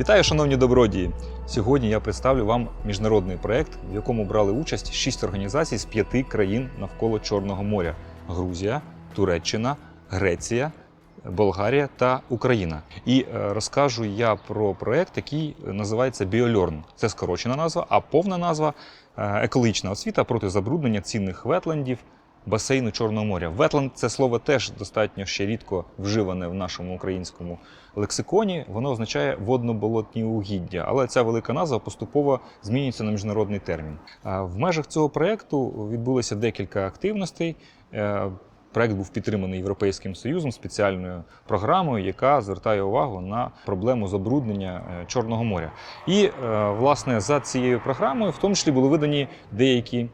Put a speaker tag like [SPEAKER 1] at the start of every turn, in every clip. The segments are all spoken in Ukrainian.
[SPEAKER 1] Вітаю, шановні добродії! Сьогодні я представлю вам міжнародний проект, в якому брали участь шість організацій з п'яти країн навколо Чорного моря: Грузія, Туреччина, Греція, Болгарія та Україна. І е, розкажу я про проект, який називається BioLearn. Це скорочена назва, а повна назва е, екологічна освіта проти забруднення цінних ветлендів басейну Чорного моря. Ветленд це слово теж достатньо ще рідко вживане в нашому українському лексиконі. Воно означає водно-болотні угіддя, але ця велика назва поступово змінюється на міжнародний термін. В межах цього проекту відбулося декілька активностей. Е, Проект був підтриманий Європейським Союзом спеціальною програмою, яка звертає увагу на проблему забруднення е, Чорного моря. І е, власне за цією програмою, в тому числі, були видані деякі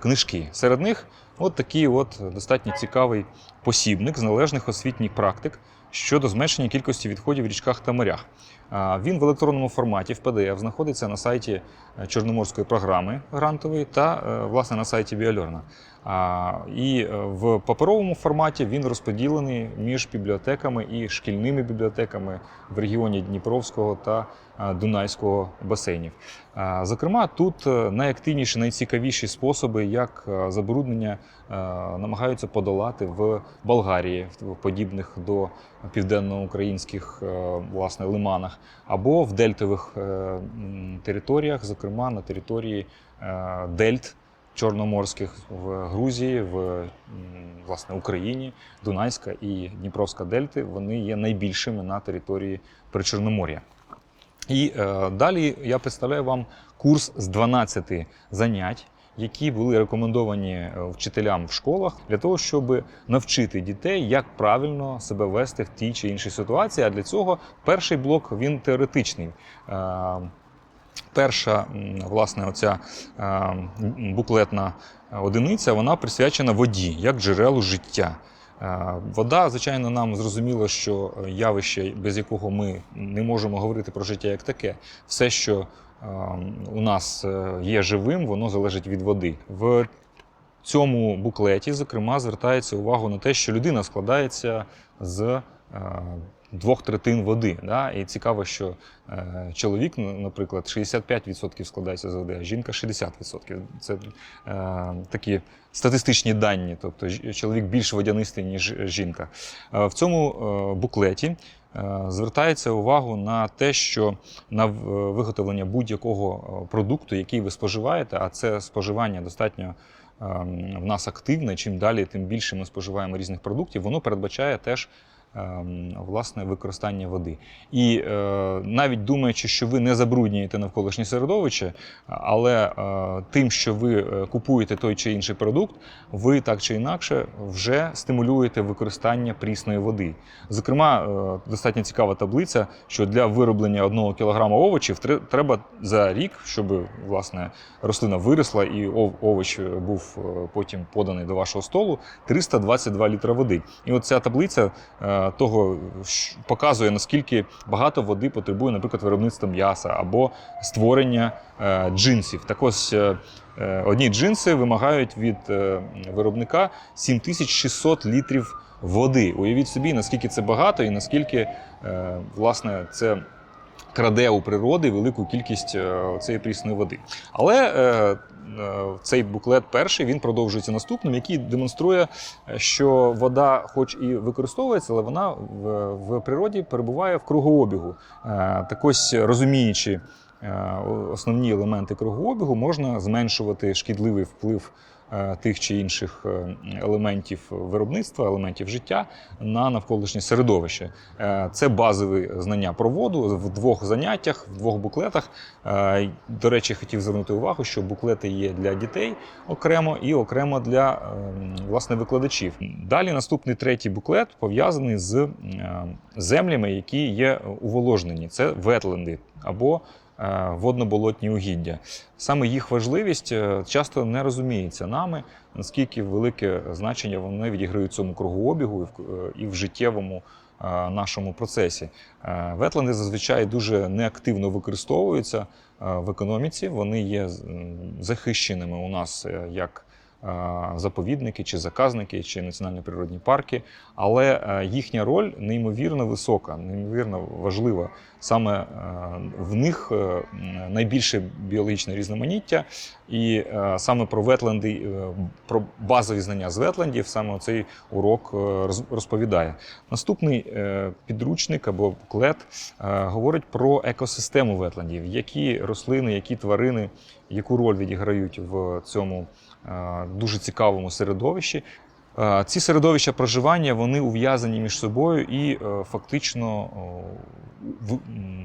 [SPEAKER 1] книжки. Серед них от такий от достатньо цікавий посібник з належних освітніх практик щодо зменшення кількості відходів в річках та морях. Він в електронному форматі в PDF знаходиться на сайті е, Чорноморської програми грантової та е, власне на сайті Біальорна. І е, в паперовому форматі він розподілений між бібліотеками і шкільними бібліотеками в регіоні Дніпровського та е, Дунайського басейнів. Зокрема, тут е, найактивніші, найцікавіші способи, як забруднення намагаються подолати в Болгарії, в подібних до південноукраїнських власне лиманах, або в дельтових територіях, зокрема на території дельт. Чорноморських в Грузії, в власне Україні, Дунайська і Дніпровська дельти вони є найбільшими на території Причорномор'я. І е, далі я представляю вам курс з 12 занять, які були рекомендовані е, вчителям в школах для того, щоб навчити дітей, як правильно себе вести в тій чи іншій ситуації. А для цього перший блок він теоретичний. Е, Перша власне оця е, буклетна одиниця вона присвячена воді як джерелу життя. Е, Вода, звичайно, нам зрозуміло, що явище, без якого ми не можемо говорити про життя як таке. Все, що е, у нас є живим, воно залежить від води. В цьому буклеті, зокрема, звертається увагу на те, що людина складається з двох третин води. Да? І цікаво, що е, чоловік, наприклад, 65% складається з води, а жінка 60%. Це е, такі статистичні дані, тобто чоловік більш водянистий, ніж жінка. Е, в цьому е, буклеті е, звертається увагу на те, що на виготовлення будь-якого е, продукту, який ви споживаєте, а це споживання достатньо ем, в нас активне. Чим далі, тим більше ми споживаємо різних продуктів. Воно передбачає теж. Ем, Власне, використання води. І е, навіть думаючи, що ви не забруднюєте навколишнє середовище, але е, тим, що ви е, купуєте той чи інший продукт, ви так чи інакше вже стимулюєте використання прісної води. Зокрема, достатньо цікава таблиця, що для вироблення одного кілограма овочів треба за рік, щоб власне рослина виросла і овоч був потім поданий до вашого столу, 322 літра води. І от ця таблиця того показує, наскільки багато води потребує, наприклад, виробництво м'яса або створення е, джинсів. Так ось е, е, одні джинси вимагають від виробника 7600 літрів води. Уявіть собі, наскільки це багато і наскільки власне це. Краде у природи велику кількість е, цієї прісної води. Але е, е, цей буклет перший він продовжується наступним, який демонструє, що вода, хоч і використовується, але вона в, в природі перебуває в кругообігу. Так ось розуміючи основні елементи кругообігу, можна зменшувати шкідливий вплив тих чи інших е, елементів виробництва, елементів життя на навколишнє середовище. Е, Це базові знання про воду в двох заняттях, в двох буклетах. Е, До речі, хотів звернути увагу, що буклети є для дітей окремо і окремо для е, власне викладачів. Далі наступний третій буклет пов'язаний з е, землями, які є уволожнені. Це ветленди або е, водно-болотні угіддя. Саме їх важливість е, часто не розуміється нами, наскільки велике значення вони відіграють в цьому кругообігу і в, е, життєвому е, нашому процесі. Ветлани зазвичай дуже неактивно використовуються е, в економіці. Вони є захищеними у нас е, як е, заповідники, чи заказники, чи національні природні парки. Але е, їхня роль неймовірно висока, неймовірно важлива. Саме е, в них е, найбільше біологічне різноманіття, і е, саме про ветленди, е, про базові знання з ветлендів, саме цей урок е, розповідає. Наступний е, підручник або буклет е, говорить про екосистему ветлендів, які рослини, які тварини, яку роль відіграють в цьому е, дуже цікавому середовищі. Е, Ці середовища проживання вони ув'язані між собою і е, фактично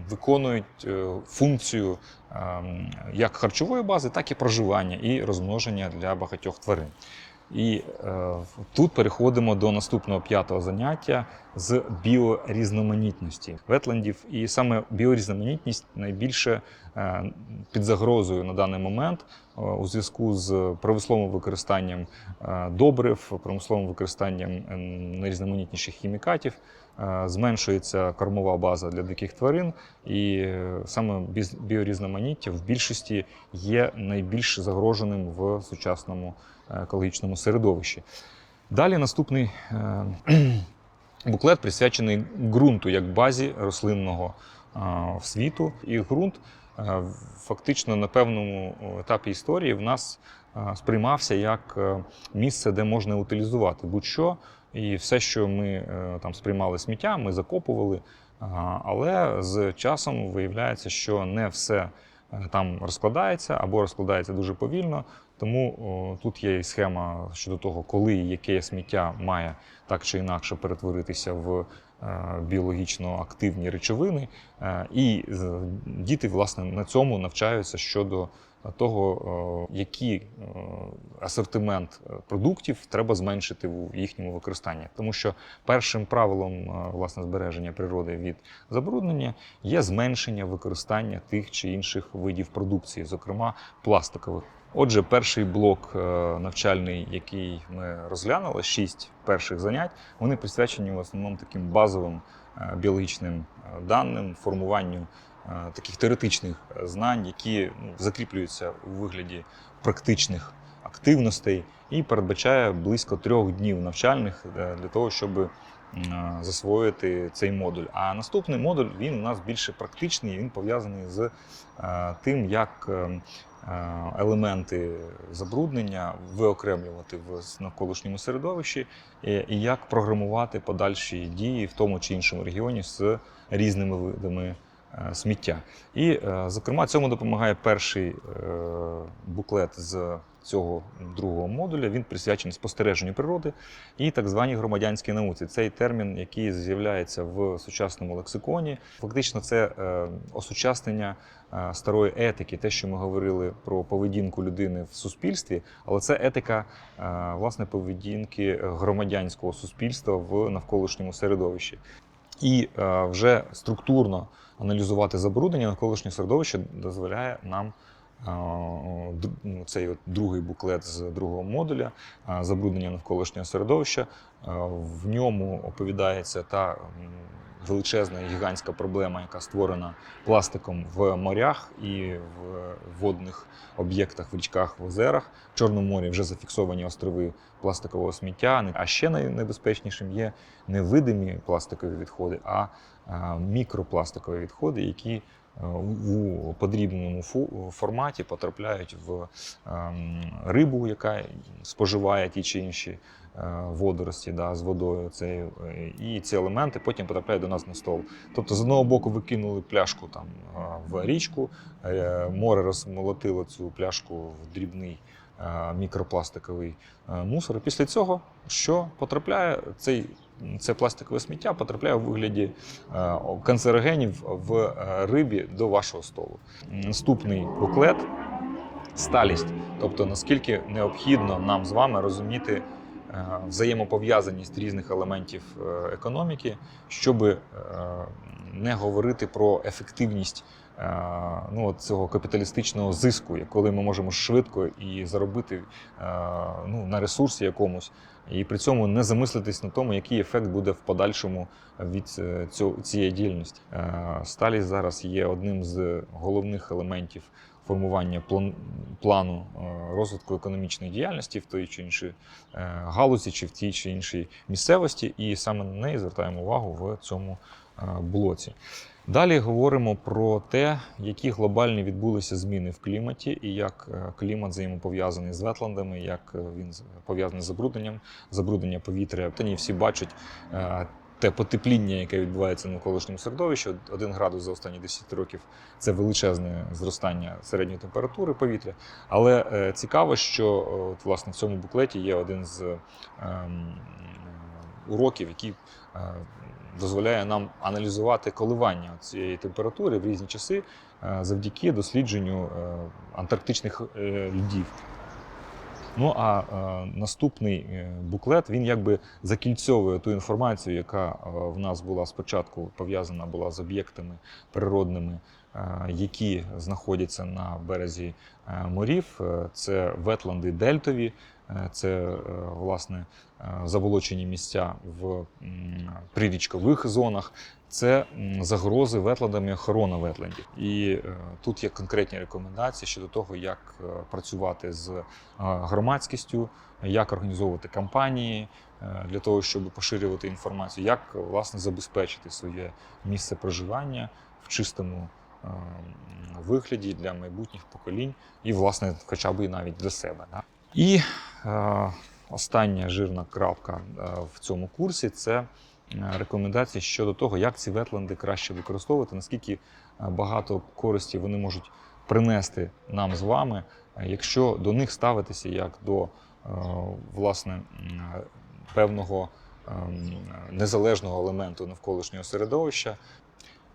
[SPEAKER 1] виконують е, функцію ем, як харчової бази, так і проживання і розмноження для багатьох тварин. І е, тут переходимо до наступного п'ятого заняття з біорізноманітності ветлендів. І саме біорізноманітність найбільше е, під загрозою на даний момент е, у зв'язку з промисловим використанням е, добрив, промисловим використанням найрізноманітніших хімікатів. Зменшується кормова база для диких тварин, і саме біорізноманіття в більшості є найбільш загроженим в сучасному екологічному середовищі. Далі наступний буклет присвячений ґрунту як базі рослинного світу. І ґрунт фактично на певному етапі історії в нас сприймався як е, місце, де можна утилізувати будь-що. І все, що ми е, там сприймали сміття, ми закопували. Але з часом виявляється, що не все там розкладається або розкладається дуже повільно. Тому о, тут є і схема щодо того, коли і яке сміття має так чи інакше перетворитися в е, біологічно активні речовини. Е, І діти власне на цьому навчаються щодо того, о, який е, асортимент е, продуктів треба зменшити в їхньому використанні. Тому що першим правилом е, власне збереження природи від забруднення є зменшення використання тих чи інших видів продукції, зокрема пластикових. Отже, перший блок е, навчальний, який ми розглянули, шість перших занять, вони присвячені в основному таким базовим е, біологічним е, даним, формуванню е, таких теоретичних е, знань, які ну, закріплюються у вигляді практичних активностей і передбачає близько трьох днів навчальних е, для того, щоб засвоїти цей модуль. А наступний модуль він у нас більше практичний, він пов'язаний з е, тим, як е, е, елементи забруднення виокремлювати в навколишньому середовищі і як програмувати подальші дії в тому чи іншому регіоні з різними видами е, сміття. І, е, зокрема, цьому допомагає перший е, буклет з цього другого модуля. Він присвячений спостереженню природи і так званій громадянській науці. Цей термін, який з'являється в сучасному лексиконі, фактично це е, осучаснення е, старої етики, те, що ми говорили про поведінку людини в суспільстві, але це етика е, власне поведінки громадянського суспільства в навколишньому середовищі. І вже структурно аналізувати забруднення навколишнього середовища дозволяє нам цей от другий буклет з другого модуля забруднення навколишнього середовища. В ньому оповідається та величезна гігантська проблема, яка створена пластиком в морях і в водних об'єктах в річках, в озерах. В Чорному морі вже зафіксовані острови пластикового сміття. А ще найнебезпечнішим є не видимі пластикові відходи, а мікропластикові відходи, які у подрібненому фу- форматі потрапляють в ем, рибу, яка споживає ті чи інші е, водорості да, з водою. Це, і ці елементи потім потрапляють до нас на стол. Тобто, з одного боку, ви кинули пляшку там е, в річку, е, море розмолотило цю пляшку в дрібний е, мікропластиковий е, мусор. Після цього що потрапляє цей. Це пластикове сміття потрапляє у вигляді е, канцерогенів в е, рибі до вашого столу. Наступний буклет сталість, тобто наскільки необхідно нам з вами розуміти е, взаємопов'язаність різних елементів економіки, щоб не говорити про ефективність ну, от цього капіталістичного зиску, коли ми можемо швидко і заробити е, ну, на ресурсі якомусь, і при цьому не замислитись на тому, який ефект буде в подальшому від е, цієї діяльності. Е, Сталість зараз є одним з головних елементів формування плану е, розвитку економічної діяльності в той чи іншій е, галузі, чи в тій чи іншій місцевості, і саме на неї звертаємо увагу в цьому е, блоці. Далі говоримо про те, які глобальні відбулися зміни в кліматі, і як е, клімат взаємопов'язаний з ветландами, як е, він пов'язаний з забрудненням, забруднення повітря. Та ні, всі бачать е, те потепління, яке відбувається в навколишньому середовищі. Один градус за останні 10 років це величезне зростання середньої температури повітря. Але е, цікаво, що е, от, власне в цьому буклеті є один з ем, уроків, е, дозволяє нам аналізувати коливання цієї температури в різні часи е, завдяки дослідженню е, антарктичних е, льдів. Ну а е, наступний е, буклет він якби закільцьовує ту інформацію, яка е, в нас була спочатку пов'язана була з об'єктами природними, які знаходяться на березі морів. Це ветланди дельтові, це власне заболочені місця в прирічкових зонах. Це загрози ветландами, охорона ветлендів. І е, тут є конкретні рекомендації щодо того, як е, працювати з е, громадськістю, як організовувати кампанії для того, щоб поширювати інформацію, як власне забезпечити своє місце проживання в чистому вигляді для майбутніх поколінь, і, власне, хоча б і навіть для себе. Да? І е, остання жирна крапка в цьому курсі це рекомендації щодо того, як ці ветленди краще використовувати, наскільки е, багато користі вони можуть принести нам з вами, е, якщо до них ставитися як до е, власне певного ем, незалежного елементу навколишнього середовища.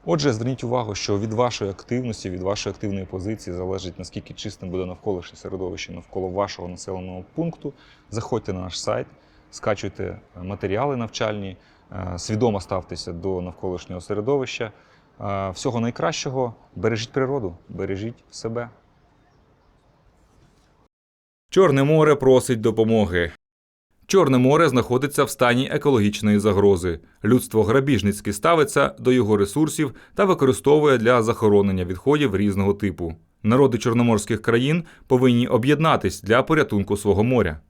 [SPEAKER 1] Отже, зверніть увагу, що від вашої активності, від вашої активної позиції залежить наскільки чистим буде навколишнє середовище навколо вашого населеного пункту. Заходьте на наш сайт, скачуйте матеріали навчальні, свідомо ставтеся до навколишнього середовища. Е, Всього найкращого, бережіть природу, бережіть себе.
[SPEAKER 2] Чорне море просить допомоги. Чорне море знаходиться в стані екологічної загрози. Людство грабіжницьки ставиться до його ресурсів та використовує для захоронення відходів різного типу. Народи чорноморських країн повинні об'єднатись для порятунку свого моря.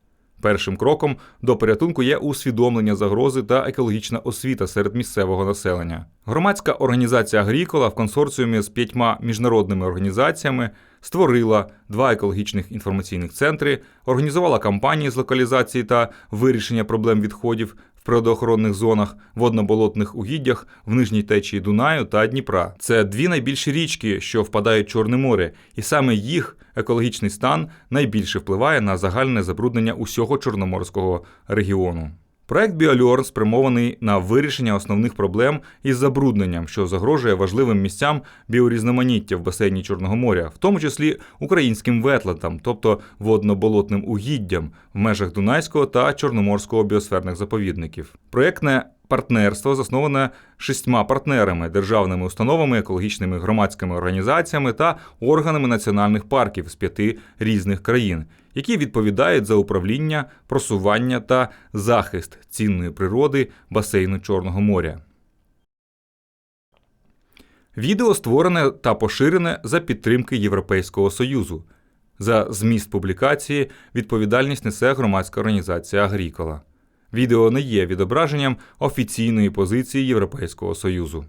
[SPEAKER 2] Першим кроком до порятунку є усвідомлення загрози та екологічна освіта серед місцевого населення. Громадська організація Агрікола в консорціумі з п'ятьма міжнародними організаціями створила два екологічних інформаційних центри, організувала кампанії з локалізації та вирішення проблем відходів природоохоронних зонах, водно-болотних угіддях в нижній течії Дунаю та Дніпра. Це дві найбільші річки, що впадають в Чорне море, і саме їх екологічний стан найбільше впливає на загальне забруднення усього чорноморського регіону. Проект Біольор спрямований на вирішення основних проблем із забрудненням, що загрожує важливим місцям біорізноманіття в басейні Чорного моря, в тому числі українським ветлетам, тобто водно-болотним угіддям в межах Дунайського та Чорноморського біосферних заповідників. Проєктне партнерство засноване шістьма партнерами, державними установами, екологічними громадськими організаціями та органами національних парків з п'яти різних країн, які відповідають за управління, просування та захист цінної природи басейну Чорного моря. Відео створене та поширене за підтримки Європейського Союзу. За зміст публікації відповідальність несе громадська організація Агрікола. Відео не є відображенням офіційної позиції Європейського Союзу.